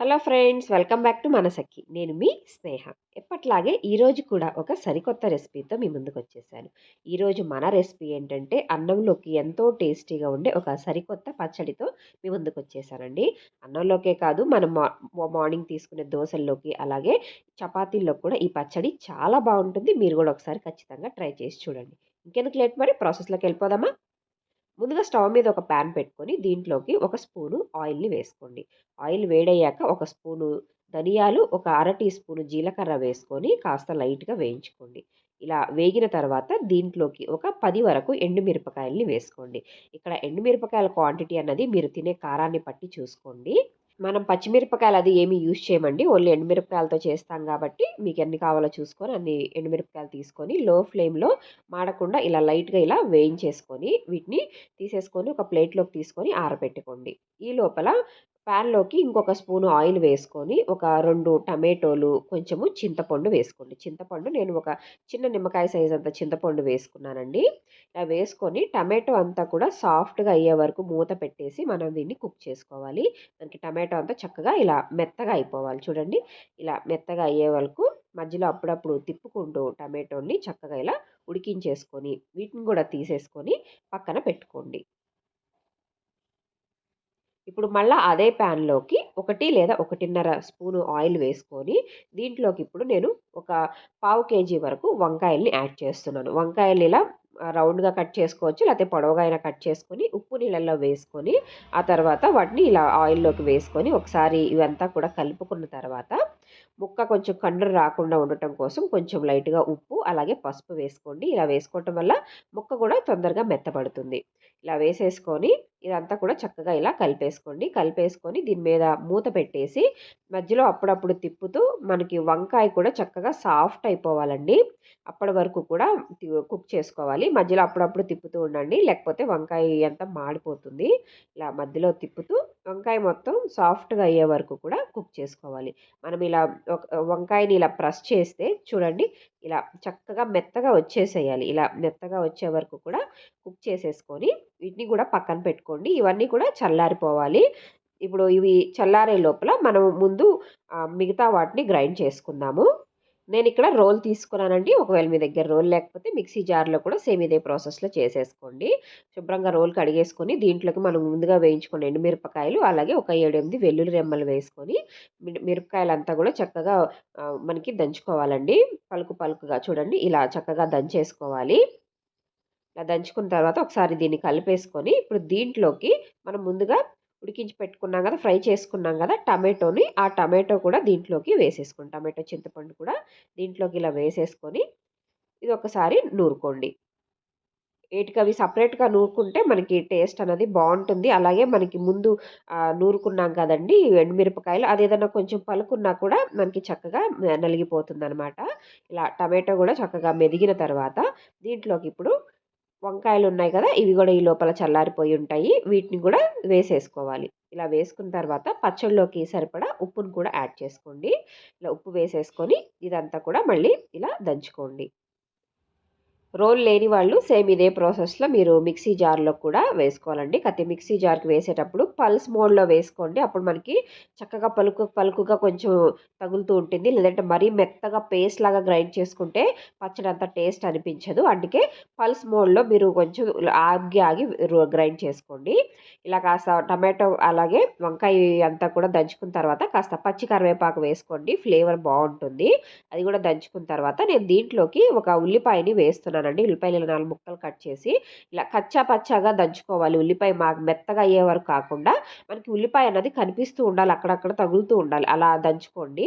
Hello friends welcome back to మనసక్కి నేను మీ స్నేహ. ఎప్పట్లాగే ఈరోజు కూడా ఒక సరికొత్త రెసిపీతో మీ ముందుకు వచ్చేసాను ఈరోజు మన రెసిపీ ఏంటంటే అన్నంలోకి ఎంతో టేస్టీగా ఉండే ఒక సరికొత్త పచ్చడితో మీ ముందుకు వచ్చేసానండి అన్నంలోకే కాదు మనం మార్నింగ్ తీసుకునే దోశల్లోకి అలాగే చపాతీల్లో కూడా ఈ పచ్చడి చాలా బాగుంటుంది. మీరు కూడా ఒకసారి ఖచ్చితంగా ట్రై చేసి చూడండి. ఇంకెందుకు లేట్ మరి? ప్రాసెస్లోకి వెళ్ళిపోదామా? ముందుగా స్టవ్ మీద ఒక ప్యాన్ పెట్టుకొని దీంట్లోకి ఒక స్పూను ఆయిల్ని వేసుకోండి. ఆయిల్ వేడయ్యాక ఒక స్పూను ధనియాలు ఒక అర టీ స్పూను జీలకర్ర వేసుకొని కాస్త లైట్గా వేయించుకోండి. ఇలా వేగిన తర్వాత దీంట్లోకి ఒక పది వరకు ఎండుమిరపకాయల్ని వేసుకోండి. ఇక్కడ ఎండుమిరపకాయల క్వాంటిటీ అన్నది మీరు తినే కారాన్ని పట్టి చూసుకోండి. మనం పచ్చిమిరపకాయలు అది ఏమి యూజ్ చేయమండి. ఓన్లీ ఎండుమిరపకాయలతో చేస్తాం కాబట్టి మీకు ఎన్ని కావాలో చూసుకొని అన్ని ఎండుమిరపకాయలు తీసుకొని లో ఫ్లేమ్లో మాడకుండా ఇలా లైట్గా ఇలా వేయించేసుకొని వీటిని తీసేసుకొని ఒక ప్లేట్లోకి తీసుకొని ఆరబెట్టుకోండి. ఈ లోపల ప్యాన్లోకి ఇంకొక స్పూను ఆయిల్ వేసుకొని ఒక రెండు టమాటోలు కొంచెము చింతపండు వేసుకోండి. చింతపండు నేను ఒక చిన్న నిమ్మకాయ సైజ్ అంత చింతపండు వేసుకున్నానండి. ఇలా వేసుకొని టమాటో అంతా కూడా సాఫ్ట్గా అయ్యే వరకు మూత పెట్టేసి మనం దీన్ని కుక్ చేసుకోవాలి. మనకి టమాటో అంతా చక్కగా ఇలా మెత్తగా అయిపోవాలి. చూడండి ఇలా మెత్తగా అయ్యే వరకు మధ్యలో అప్పుడప్పుడు తిప్పుకుంటూ టమాటోని చక్కగా ఇలా ఉడికించేసుకొని వీటిని కూడా తీసేసుకొని పక్కన పెట్టుకోండి. ఇప్పుడు మళ్ళీ అదే ప్యాన్లోకి ఒకటి లేదా ఒకటిన్నర స్పూను ఆయిల్ వేసుకొని దీంట్లోకి ఇప్పుడు నేను ఒక పావు కేజీ వరకు వంకాయల్ని యాడ్ చేస్తున్నాను. వంకాయలు ఇలా రౌండ్గా కట్ చేసుకోవచ్చు లేకపోతే పొడవుగా అయినా కట్ చేసుకొని ఉప్పు నీళ్ళల్లో వేసుకొని ఆ తర్వాత వాటిని ఇలా ఆయిల్లోకి వేసుకొని ఒకసారి ఇవంతా కూడా కలుపుకున్న తర్వాత ముక్క కొంచెం కండ్రు రాకుండా ఉండటం కోసం కొంచెం లైట్గా ఉప్పు అలాగే పసుపు వేసుకోండి. ఇలా వేసుకోవటం వల్ల ముక్క కూడా తొందరగా మెత్తబడుతుంది. ఇలా వేసేసుకొని ఇదంతా కూడా చక్కగా ఇలా కలిపేసుకోండి. కలిపేసుకొని దీని మీద మూత పెట్టేసి మధ్యలో అప్పుడప్పుడు తిప్పుతూ మనకి వంకాయ కూడా చక్కగా సాఫ్ట్ అయిపోవాలండి. అప్పటి వరకు కూడా కుక్ చేసుకోవాలి. మధ్యలో అప్పుడప్పుడు తిప్పుతూ ఉండండి. లేకపోతే వంకాయ అంతా మాడిపోతుంది. ఇలా మధ్యలో తిప్పుతూ వంకాయ మొత్తం సాఫ్ట్గా అయ్యే వరకు కూడా కుక్ చేసుకోవాలి. మనం ఇలా వంకాయని ఇలా ప్రెస్ చేస్తే చూడండి ఇలా చక్కగా మెత్తగా వచ్చేసేయాలి. ఇలా మెత్తగా వచ్చే వరకు కూడా కుక్ చేసేసుకొని వీటిని కూడా పక్కన పెట్టుకోండి. ఇవన్నీ కూడా చల్లారిపోవాలి. ఇప్పుడు ఇవి చల్లారే లోపల మనం ముందు మిగతా వాటిని గ్రైండ్ చేసుకుందాము. నేను ఇక్కడ రోల్ తీసుకున్నానండి. ఒకవేళ మీ దగ్గర రోల్ లేకపోతే మిక్సీ జార్లో కూడా సేమ్ ఇదే ప్రాసెస్లో చేసేసుకోండి. శుభ్రంగా రోల్ కడిగేసుకొని దీంట్లోకి మనం ముందుగా వేయించుకున్న ఎండుమిరపకాయలు అలాగే ఒక ఏడెనిమిది వెల్లుల్లి రెమ్మలు వేసుకొని మిరపకాయలంతా కూడా చక్కగా మనకి దంచుకోవాలండి. పలుకు పలుకుగా చూడండి ఇలా చక్కగా దంచేసుకోవాలి. ఇలా దంచుకున్న తర్వాత ఒకసారి దీన్ని కలిపేసుకొని ఇప్పుడు దీంట్లోకి మనం ముందుగా ఉడికించి పెట్టుకున్నాం కదా ఫ్రై చేసుకున్నాం కదా టమాటోని ఆ టమాటో కూడా దీంట్లోకి వేసేసుకోండి టమాటో చింతపండు కూడా దీంట్లోకి ఇలా వేసేసుకొని ఇది ఒకసారి నూరుకోండి. వీటికి అవి సపరేట్గా నూరుకుంటే మనకి టేస్ట్ అనేది బాగుంటుంది. అలాగే మనకి ముందు నూరుకున్నాం కదండి ఎండుమిరపకాయలు అది ఏదైనా కొంచెం పలుకున్నా కూడా మనకి చక్కగా నలిగిపోతుంది అనమాట ఇలా టమాటో కూడా చక్కగా మెదిగిన తర్వాత దీంట్లోకి ఇప్పుడు వంకాయలు ఉన్నాయి కదా ఇవి కూడా ఈ లోపల చల్లారిపోయి ఉంటాయి. వీటిని కూడా వేసేసుకోవాలి. ఇలా వేసుకున్న తర్వాత పచ్చళ్ళలోకి సరిపడా ఉప్పును కూడా యాడ్ చేసుకోండి. ఇలా ఉప్పు వేసేసుకొని ఇదంతా కూడా మళ్ళీ ఇలా దంచుకోండి. రోల్ లేని వాళ్ళు సేమ్ ఇదే ప్రాసెస్లో మీరు మిక్సీ జార్లో కూడా వేసుకోవాలండి. కత్తి మిక్సీ జార్కి వేసేటప్పుడు పల్స్ మోడ్లో వేసుకోండి. అప్పుడు మనకి చక్కగా పలుకు పలుకుగా కొంచెం తగులుతూ ఉంటుంది. లేదంటే మరీ మెత్తగా పేస్ట్ లాగా గ్రైండ్ చేసుకుంటే పచ్చడి అంత టేస్ట్ అనిపించదు. అందుకే పల్స్ మోడ్లో మీరు కొంచెం ఆగి ఆగి గ్రైండ్ చేసుకోండి. ఇలా కాస్త టమాటో అలాగే వంకాయ అంతా కూడా దంచుకున్న తర్వాత కాస్త పచ్చి కరివేపాకు వేసుకోండి. ఫ్లేవర్ బాగుంటుంది. అది కూడా దంచుకున్న తర్వాత నేను దీంట్లోకి ఒక ఉల్లిపాయని వేస్తున్నాను వేసుకున్నానండి ఉల్లిపాయలు నాలుగు ముక్కలు కట్ చేసి ఇలా కచ్చా పచ్చాగా దంచుకోవాలి. ఉల్లిపాయ మాకు మెత్తగా అయ్యే వరకు కాకుండా మనకి ఉల్లిపాయ అన్నది కనిపిస్తూ ఉండాలి. అక్కడక్కడ తగులుతూ ఉండాలి. అలా దంచుకోండి.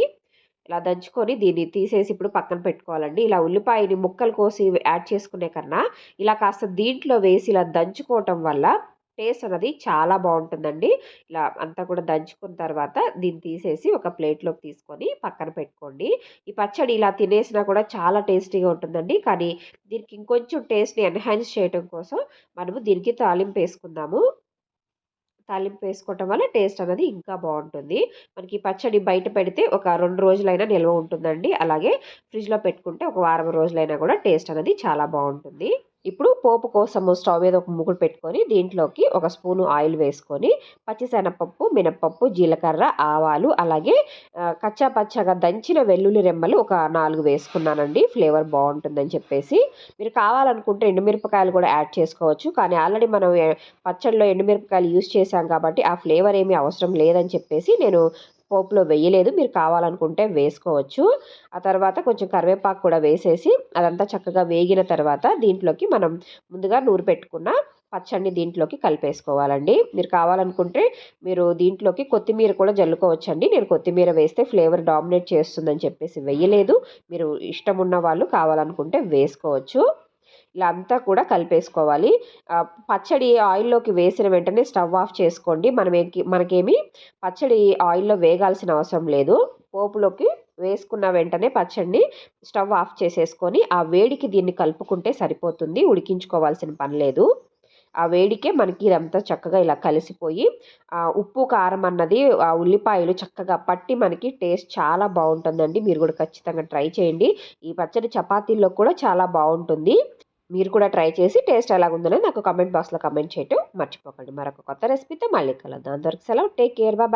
ఇలా దంచుకొని దీన్ని తీసేసి ఇప్పుడు పక్కన పెట్టుకోవాలండి. ఇలా ఉల్లిపాయని ముక్కలు కోసి యాడ్ చేసుకునే కన్నా ఇలా కాస్త దీంట్లో వేసి ఇలా దంచుకోవటం వల్ల టేస్ట్ అనేది చాలా బాగుంటుందండి. ఇలా అంతా కూడా దంచుకున్న తర్వాత దీన్ని తీసేసి ఒక ప్లేట్లోకి తీసుకొని పక్కన పెట్టుకోండి. ఈ పచ్చడి ఇలా తినేసినా కూడా చాలా టేస్టీగా ఉంటుందండి. కానీ దీనికి ఇంకొంచెం టేస్ట్ని ఎన్హాన్స్ చేయడం కోసం మనము దీనికి తాలింపు వేసుకుందాము. తాలింపు వేసుకోవటం వల్ల టేస్ట్ అనేది ఇంకా బాగుంటుంది. మనకి పచ్చడి బయట పెడితే ఒక రెండు రోజులైనా నిల్వ ఉంటుందండి. అలాగే ఫ్రిడ్జ్లో పెట్టుకుంటే ఒక వారం రోజులైనా కూడా టేస్ట్ అనేది చాలా బాగుంటుంది. ఇప్పుడు పోపు కోసము స్టవ్ మీద ఒక ముగ్గురు పెట్టుకొని దీంట్లోకి ఒక స్పూను ఆయిల్ వేసుకొని పచ్చిశనగపప్పు మినప్పప్పు జీలకర్ర ఆవాలు అలాగే కచ్చా పచ్చగా దంచిన వెల్లుల్లి రెమ్మలు ఒక నాలుగు వేసుకున్నానండి. ఫ్లేవర్ బాగుంటుందని చెప్పేసి. మీరు కావాలనుకుంటే ఎండుమిరపకాయలు కూడా యాడ్ చేసుకోవచ్చు. కానీ ఆల్రెడీ మనం పచ్చడిలో ఎండుమిరపకాయలు యూస్ చేశాం కాబట్టి ఆ ఫ్లేవర్ ఏమీ అవసరం లేదని చెప్పేసి నేను పోపులో వేయలేదు. మీరు కావాలనుకుంటే వేసుకోవచ్చు. ఆ తర్వాత కొంచెం కరివేపాకు కూడా వేసేసి అదంతా చక్కగా వేగిన తర్వాత దీంట్లోకి మనం ముందుగా నూరు పెట్టుకున్న పచ్చడిని దీంట్లోకి కలిపేసుకోవాలండి. మీరు కావాలనుకుంటే మీరు దీంట్లోకి కొత్తిమీర కూడా జల్లుకోవచ్చండి. నేను కొత్తిమీర వేస్తే ఫ్లేవర్ డామినేట్ చేస్తుందని చెప్పేసి వేయలేదు. మీరు ఇష్టం ఉన్న వాళ్ళు కావాలనుకుంటే వేసుకోవచ్చు. ఇలా అంతా కూడా కలిపేసుకోవాలి. పచ్చడి ఆయిల్లోకి వేసిన వెంటనే స్టవ్ ఆఫ్ చేసుకోండి. మనం మనకేమి పచ్చడి ఆయిల్లో వేగాల్సిన అవసరం లేదు. పోపులోకి వేసుకున్న వెంటనే పచ్చడిని స్టవ్ ఆఫ్ చేసేసుకొని ఆ వేడికి దీన్ని కలుపుకుంటే సరిపోతుంది. ఉడికించుకోవాల్సిన పని లేదు. ఆ వేడికే మనకి ఇదంతా చక్కగా ఇలా కలిసిపోయి ఉప్పు కారం అన్నది ఆ ఉల్లిపాయలు చక్కగా పట్టి మనకి టేస్ట్ చాలా బాగుంటుందండి. మీరు కూడా ఖచ్చితంగా ట్రై చేయండి. ఈ పచ్చడి చపాతీల్లో కూడా చాలా బాగుంటుంది. మీరు కూడా ట్రై చేసి టేస్ట్ ఎలాగుందని నాకు కమెంట్ బాక్స్లో కమెంట్ చేయటం మర్చిపోకండి. మరొక కొత్త రెసిపీతో మళ్ళీ కలుద్దాం. అందరికి సెలవు. Take care. బాయ్.